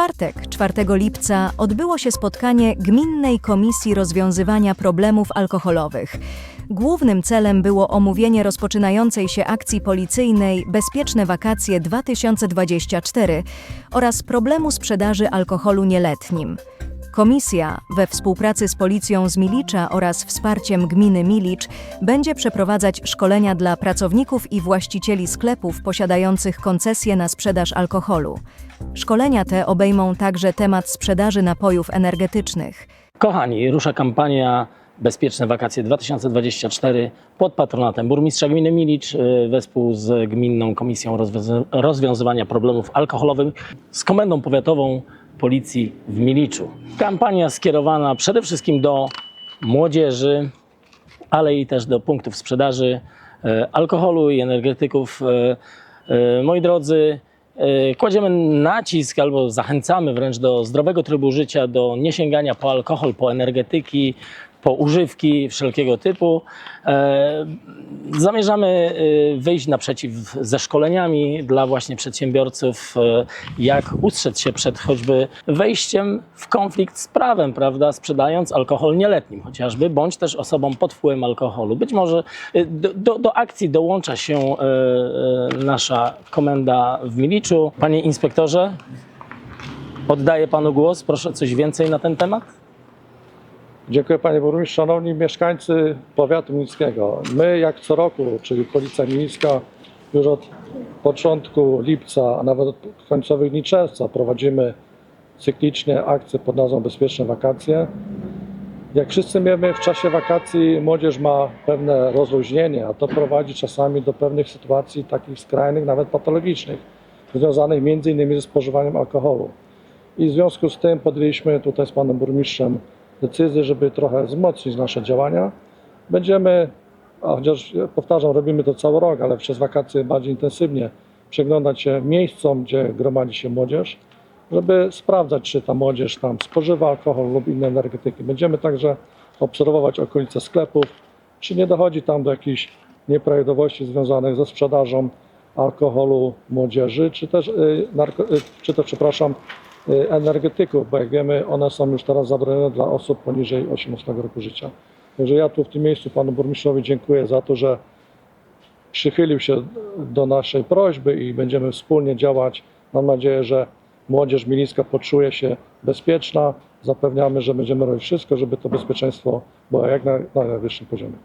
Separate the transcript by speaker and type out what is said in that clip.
Speaker 1: czwartek, 4 lipca, odbyło się spotkanie Gminnej Komisji Rozwiązywania Problemów Alkoholowych. Głównym celem było omówienie rozpoczynającej się akcji policyjnej Bezpieczne Wakacje 2024 oraz problemu sprzedaży alkoholu nieletnim. Komisja, we współpracy z Policją z Milicza oraz wsparciem gminy Milicz, będzie przeprowadzać szkolenia dla pracowników i właścicieli sklepów posiadających koncesję na sprzedaż alkoholu. Szkolenia te obejmą także temat sprzedaży napojów energetycznych.
Speaker 2: Kochani, rusza kampania Bezpieczne Wakacje 2024 pod patronatem burmistrza gminy Milicz y, wespół z Gminną Komisją Rozwiązywania Problemów Alkoholowych z Komendą Powiatową Policji w Miliczu. Kampania skierowana przede wszystkim do młodzieży, ale i też do punktów sprzedaży e, alkoholu i energetyków. E, e, Moi drodzy, kładziemy nacisk albo zachęcamy wręcz do zdrowego trybu życia, do niesięgania po alkohol, po energetyki, po używki wszelkiego typu. E, Zamierzamy e, wyjść naprzeciw ze szkoleniami dla właśnie przedsiębiorców, e, jak ustrzec się przed choćby wejściem w konflikt z prawem, prawda, sprzedając alkohol nieletnim chociażby, bądź też osobom pod wpływem alkoholu. Być może do, do, do akcji dołącza się nasza komenda w Miliczu. Panie inspektorze, oddaję panu głos. Proszę coś więcej na ten temat.
Speaker 3: Dziękuję panie burmistrzu. Szanowni mieszkańcy powiatu milickiego. My jak co roku, czyli Policja Milicka już od początku lipca, a nawet od końcowych dni czerwca prowadzimy cyklicznie akcję pod nazwą Bezpieczne Wakacje. Jak wszyscy wiemy, w czasie wakacji młodzież ma pewne rozluźnienie, a to prowadzi czasami do pewnych sytuacji takich skrajnych, nawet patologicznych, związanych między innymi ze spożywaniem alkoholu. I w związku z tym podjęliśmy tutaj z panem burmistrzem decyzję, żeby trochę wzmocnić nasze działania. Będziemy, a chociaż powtarzam, robimy to cały rok, ale przez wakacje bardziej intensywnie przeglądać się miejscom, gdzie gromadzi się młodzież, żeby sprawdzać, czy ta młodzież tam spożywa alkohol lub inne energetyki. Będziemy także obserwować okolice sklepów, czy nie dochodzi tam do jakichś nieprawidłowości związanych ze sprzedażą alkoholu młodzieży, czy też, narko, y, czy to przepraszam, energetyków, bo jak wiemy, one są już teraz zabronione dla osób poniżej 18 roku życia. Także ja tu w tym miejscu panu burmistrzowi dziękuję za to, że przychylił się do naszej prośby i będziemy wspólnie działać. Mam nadzieję, że młodzież milicka poczuje się bezpieczna. Zapewniamy, że będziemy robić wszystko, żeby to bezpieczeństwo było jak na, na najwyższym poziomie.